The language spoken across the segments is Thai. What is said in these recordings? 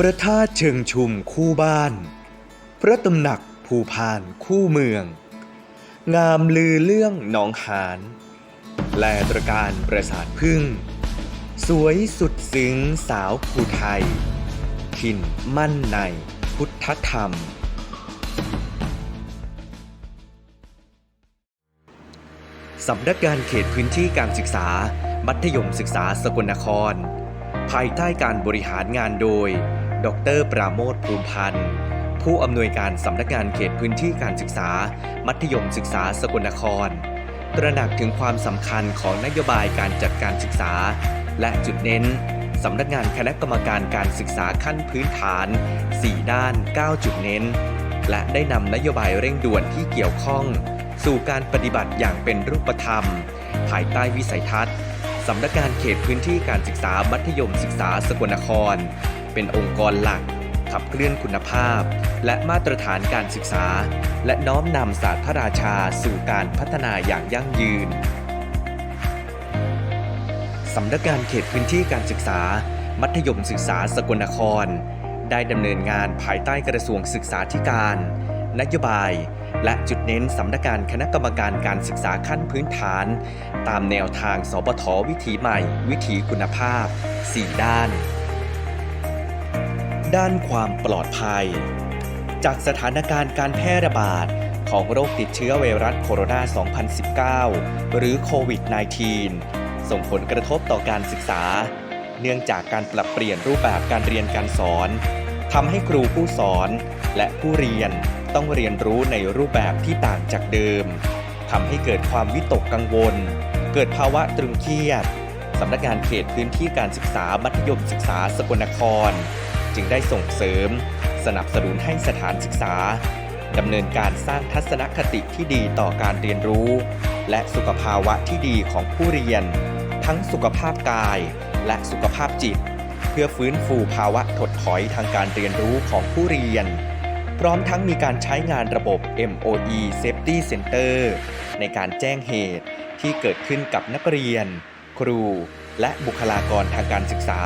พระธาตุเชิงชุมคู่บ้าน พระตำหนักภูพานคู่เมือง งามลือเรื่องหนองหานแลตรการประสาทพึ่ง สวยสุดซึ้งสาวภูไทยถิ่นมั่นในพุทธธรรม สำนักงานเขตพื้นที่การศึกษา มัธยมศึกษาสกลนคร ภายใต้การบริหารงานโดย ดร ปราโมทภูมิพันธ์ ผู้อำนวยการสำนักงานเขตพื้นที่การศึกษา มัธยมศึกษาสกลนคร ตระหนักถึงความสำคัญของนโยบายการจัดการศึกษา และจุดเน้นสำนักงานคณะกรรมการการศึกษาขั้นพื้นฐาน 4 ด้าน 9 จุดเน้น และได้นำนโยบายเร่งด่วนที่เกี่ยวข้อง สู่การปฏิบัติอย่างเป็นรูปธรรม ภายใต้วิสัยทัศน์สำนักงานเขตพื้นที่การศึกษามัธยมศึกษาสกลนคร เป็นองค์กรหลัก ขับเคลื่อนคุณภาพ และมาตรฐานการศึกษา และน้อมนำศาสตร์พระราชาสู่การพัฒนาอย่างยั่งยืนสำนักงานเขตพื้นที่การศึกษา มัธยมศึกษาสกลนคร ได้ดำเนินงานภายใต้กระทรวงศึกษาธิการ นโยบายและจุดเน้นสำนักงานคณะกรรมการการศึกษาขั้นพื้นฐาน ตามแนวทางสปทวิถีใหม่ วิถีคุณภาพ 4 ด้าน ด้านความปลอดภัย จากสถานการณ์การแพร่ระบาดของโรคติดเชื้อไวรัสโคโรนา 2019 หรือโควิด -19 ส่งผลกระทบต่อการศึกษา เนื่องจากการปรับเปลี่ยนรูปแบบการเรียนการสอนทำให้ครูผู้สอนและผู้เรียนต้องเรียนรู้ในรูปแบบที่ต่างจากเดิมทำให้เกิดความวิตกกังวล เกิดภาวะตรึงเครียดสำนักงานเขตพื้นที่การศึกษามัธยมศึกษาสกลนคร จึงได้ส่งเสริม สนับสนุนให้สถานศึกษาดำเนินการสร้างทัศนคติที่ดีต่อการเรียนรู้ และสุขภาวะที่ดีของผู้เรียน ทั้งสุขภาพกายและสุขภาพจิต เพื่อฟื้นฟูภาวะถดถอยทางการเรียนรู้ของผู้เรียน พร้อมทั้งมีการใช้งานระบบ MOE Safety Center ในการแจ้งเหตุที่เกิดขึ้นกับนักเรียน ครู และบุคลากรทางการศึกษา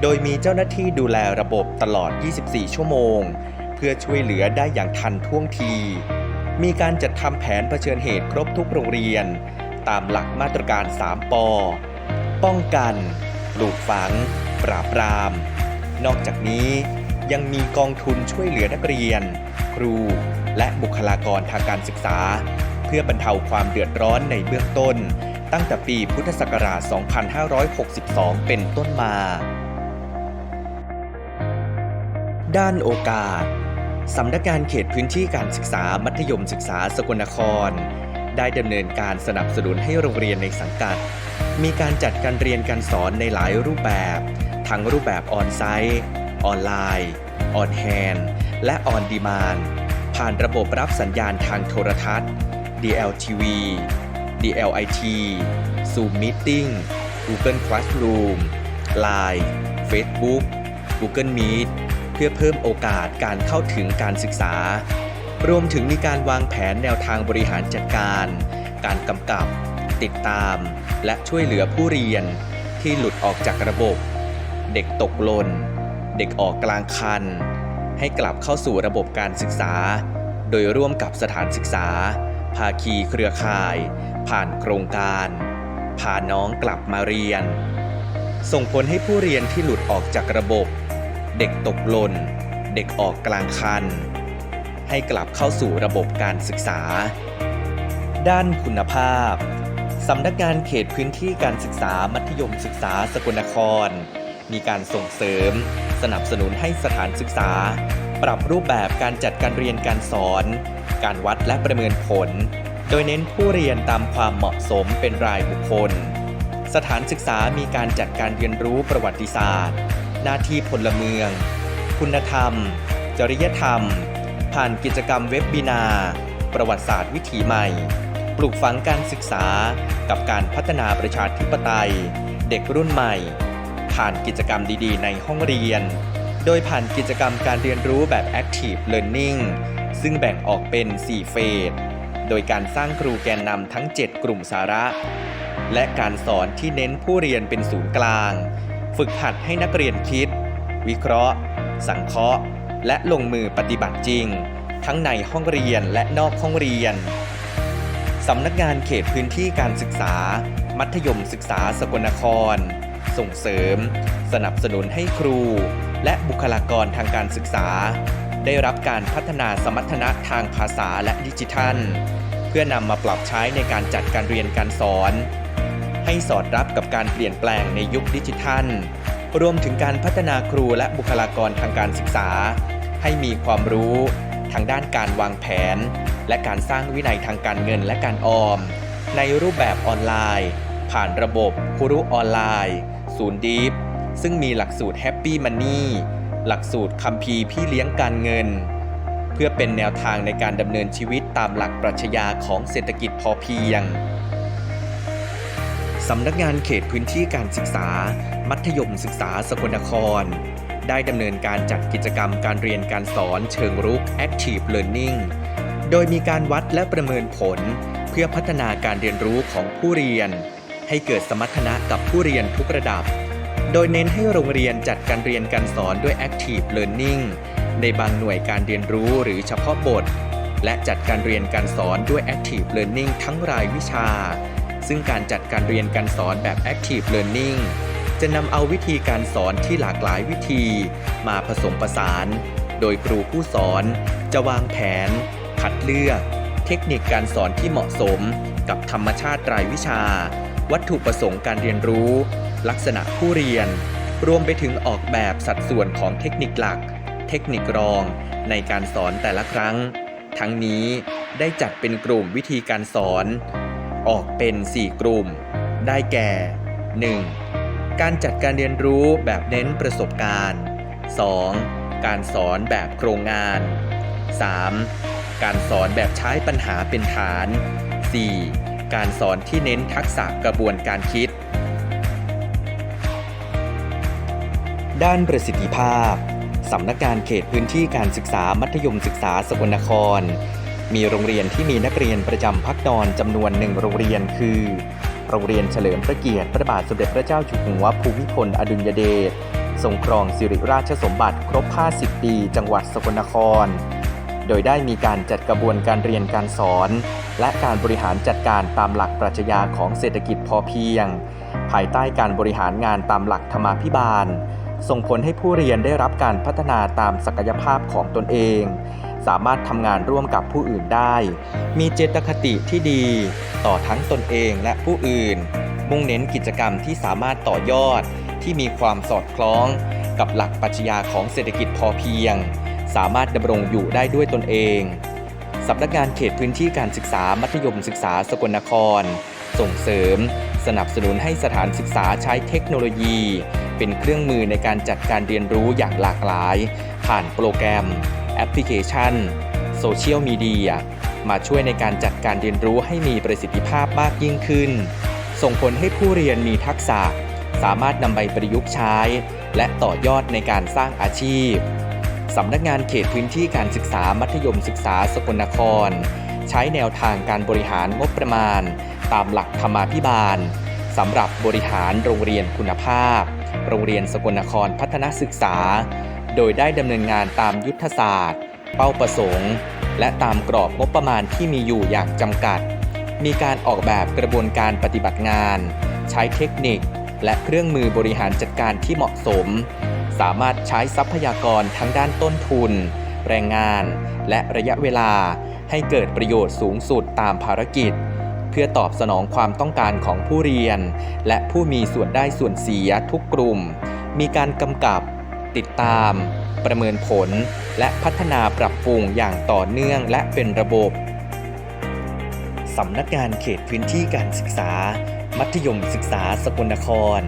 โดยมีเจ้าหน้าที่ดูแลระบบตลอด 24 ชั่วโมง เพื่อช่วยเหลือได้อย่างทันท่วงที มีการจัดทำแผนเผชิญเหตุครบทุกโรงเรียน ตามหลักมาตรการ 3ปป้องกัน ปลูกฝัง ปราบปราม นอกจากนี้ยังมีกองทุนช่วยเหลือนักเรียน ครู และบุคลากรทางการศึกษา เพื่อบรรเทาความเดือดร้อนในเบื้องต้น ตั้งแต่ปีพุทธศักราช 2562 เป็นต้นมา ด้านโอกาส สำนักงานเขตพื้นที่การศึกษามัธยมศึกษาสกลนคร ได้ดำเนินการสนับสนุนให้โรงเรียนในสังกัด มีการจัดการเรียนการสอนในหลายรูปแบบ ทั้งรูปแบบออนไซต์ ออนไลน์ ออนแฮนและออนดีมานผ่านระบบรับสัญญาณทางโทรทัศน์ DLTV DLIT Zoom Meeting Google Classroom Line Facebook Google Meet พื่อเพิ่มโอกาสการเข้าถึงการศึกษา รวมถึงมีการวางแผนแนวทางบริหารจัดการ การกำกับ ติดตาม และช่วยเหลือผู้เรียน ที่หลุดออกจากระบบ เด็กตกหล่นเด็กออกกลางคัน ให้กลับเข้าสู่ระบบการศึกษา โดยร่วมกับสถานศึกษา ภาคีเครือข่าย ผ่านโครงการพาน้องกลับมาเรียน ส่งผลให้ผู้เรียนที่หลุดออกจากระบบ เด็กตกหล่น เด็กออกกลางคัน ให้กลับเข้าสู่ระบบการศึกษา ด้านคุณภาพ สำนักงานเขตพื้นที่การศึกษามัธยมศึกษาสกลนคร มีการส่งเสริม สนับสนุนให้สถานศึกษา ปรับรูปแบบการจัดการเรียนการสอน การวัดและประเมินผล โดยเน้นผู้เรียนตามความเหมาะสมเป็นรายบุคคล สถานศึกษามีการจัดการเรียนรู้ประวัติศาสตร์ หน้าที่พลเมือง คุณธรรม จริยธรรม ผ่านกิจกรรมเว็บบินา ประวัติศาสตร์วิถีใหม่ ปลูกฝังการศึกษากับการพัฒนาประชาธิปไตย เด็กรุ่นใหม่ ผ่านกิจกรรมดีๆ ในห้องเรียน โดยผ่านกิจกรรมการเรียนรู้แบบ Active Learning ซึ่งแบ่งออกเป็น 4 เฟส โดยการสร้างครูแกนนำทั้ง 7 กลุ่มสาระ และการสอนที่เน้นผู้เรียนเป็นศูนย์กลาง ฝึกหัดให้นักเรียนคิด วิเคราะห์ สังเคราะห์ และลงมือปฏิบัติจริง ทั้งในห้องเรียนและนอกห้องเรียนสำนักงานเขตพื้นที่การศึกษา มัธยมศึกษาสกลนคร ส่งเสริม สนับสนุนให้ครู และบุคลากรทางการศึกษา ได้รับการพัฒนาสมรรถนะทางภาษาและดิจิทัล เพื่อนำมาปรับใช้ในการจัดการเรียนการสอน ให้สอดรับกับการเปลี่ยนแปลงในยุคดิจิทัล รวมถึงการพัฒนาครูและบุคลากรทางการศึกษา ให้มีความรู้ทางด้านการวางแผน และการสร้างวินัยทางการเงินและการออม ในรูปแบบออนไลน์ ผ่านระบบครูออนไลน์ ศูนย์ดีฟซึ่งมีหลักสูตรแฮปปี้มันนี่หลักสูตรคัมภีร์พี่เลี้ยงการเงิน เพื่อเป็นแนวทางในการดำเนินชีวิตตามหลักปรัชญาของเศรษฐกิจพอเพียง สำนักงานเขตพื้นที่การศึกษา มัธยมศึกษาสกลนคร ได้ดำเนินการจัดกิจกรรมการเรียนการสอนเชิงรุก Active Learning โดยมีการวัดและประเมินผล เพื่อพัฒนาการเรียนรู้ของผู้เรียน ให้เกิดสมรรถนะกับผู้เรียนทุกระดับ โดยเน้นให้โรงเรียนจัดการเรียนการสอนด้วย Active Learning ในบางหน่วยการเรียนรู้หรือเฉพาะบท และจัดการเรียนการสอนด้วย Active Learning ทั้งรายวิชา ซึ่งการจัดการเรียนการสอนแบบ Active Learning จะนำเอาวิธีการสอนที่หลากหลายวิธี มาผสมผสาน โดยครูผู้สอน จะวางแผน คัดเลือก เทคนิคการสอนที่เหมาะสม กับธรรมชาติรายวิชา วัตถุประสงค์การเรียนรู้ ลักษณะผู้เรียน รวมไปถึงออกแบบสัดส่วนของเทคนิคหลัก เทคนิครองในการสอนแต่ละครั้ง ทั้งนี้ได้จัดเป็นกลุ่มวิธีการสอน ออกเป็น 4 กลุ่ม ได้แก่ 1. การจัดการเรียนรู้แบบเน้นประสบการณ์ 2. การสอนแบบโครงงาน 3. การสอนแบบใช้ปัญหาเป็นฐาน 4. การสอนที่เน้นทักษะกระบวนการคิด ด้านประสิทธิภาพ สำนักงานเขตพื้นที่การศึกษามัธยมศึกษาสกลนคร มีโรงเรียนที่มีนักเรียนประจำพักนอนจำนวนหนึ่งโรงเรียนคือ โรงเรียนเฉลิมพระเกียรติพระบาทสมเด็จพระเจ้าอยู่หัวภูมิพลอดุลยเดชทรงครองสิริราชสมบัติครบ 50 ปี จังหวัดสกลนคร โดยได้มีการจัดกระบวนการเรียนการสอน และการบริหารจัดการตามหลักปรัชญาของเศรษฐกิจพอเพียง ภายใต้การบริหารงานตามหลักธรรมาภิบาล ส่งผลให้ผู้เรียนได้รับการพัฒนาตามศักยภาพของตนเอง สามารถทำงานร่วมกับผู้อื่นได้ มีเจตคติที่ดี ต่อทั้งตนเองและผู้อื่น มุ่งเน้นกิจกรรมที่สามารถต่อยอด ที่มีความสอดคล้อง กับหลักปรัชญาของเศรษฐกิจพอเพียง สามารถดำรงอยู่ได้ด้วยตนเองสำนักงานเขตพื้นที่การศึกษามัธยมศึกษาสกลนคร ส่งเสริม สนับสนุนให้สถานศึกษาใช้เทคโนโลยี เป็นเครื่องมือในการจัดการเรียนรู้อย่างหลากหลาย ผ่านโปรแกรม อปพลิเคชัน โซเชียลมีเดียมาช่วยในการจัดการเรียนรู้ให้มีประสิทธิภาพมากยิ่งขึ้น ส่งผลให้ผู้เรียนมีทักษะ สามารถนำไปประยุกต์ใช้ และต่อยอดในการสร้างอาชีพสำนักงานเขตพื้นที่การศึกษามัธยมศึกษาสกลนคร ใช้แนวทางการบริหารงบประมาณ ตามหลักธรรมาภิบาลสำหรับบริหารโรงเรียนคุณภาพ โรงเรียนสกลนครพัฒนศึกษา โดยได้ดำเนินงานตามยุทธศาสตร์ เป้าประสงค์ และตามกรอบงบประมาณที่มีอยู่อย่างจำกัด มีการออกแบบกระบวนการปฏิบัติงาน ใช้เทคนิค และเครื่องมือบริหารจัดการที่เหมาะสม สามารถใช้ทรัพยากรทั้งด้านต้นทุน แรงงาน และระยะเวลา ให้เกิดประโยชน์สูงสุดตามภารกิจเพื่อตอบสนองความต้องการของผู้เรียน และผู้มีส่วนได้ส่วนเสียทุกกลุ่ม มีการกำกับ ติดตาม ประเมินผล และพัฒนาปรับปรุงอย่างต่อเนื่องและเป็นระบบ สำนักงานเขตพื้นที่การศึกษา มัธยมศึกษาสกลนคร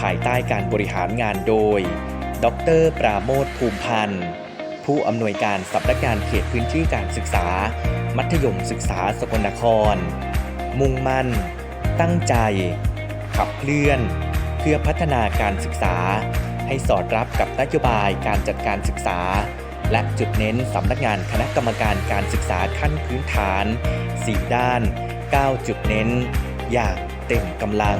ภายใต้การบริหารงานโดย ดร ปราโมทภูมิพันธ์ ผู้อำนวยการสำนักงานเขตพื้นที่การศึกษา มัธยมศึกษาสกลนคร มุ่งมั่น ตั้งใจ ขับเคลื่อน เพื่อพัฒนาการศึกษา ให้สอดรับกับนโยบายการจัดการศึกษา และจุดเน้นสำนักงานคณะกรรมการการศึกษาขั้นพื้นฐาน 4 ด้าน 9 จุดเน้น อย่างเต็มกำลัง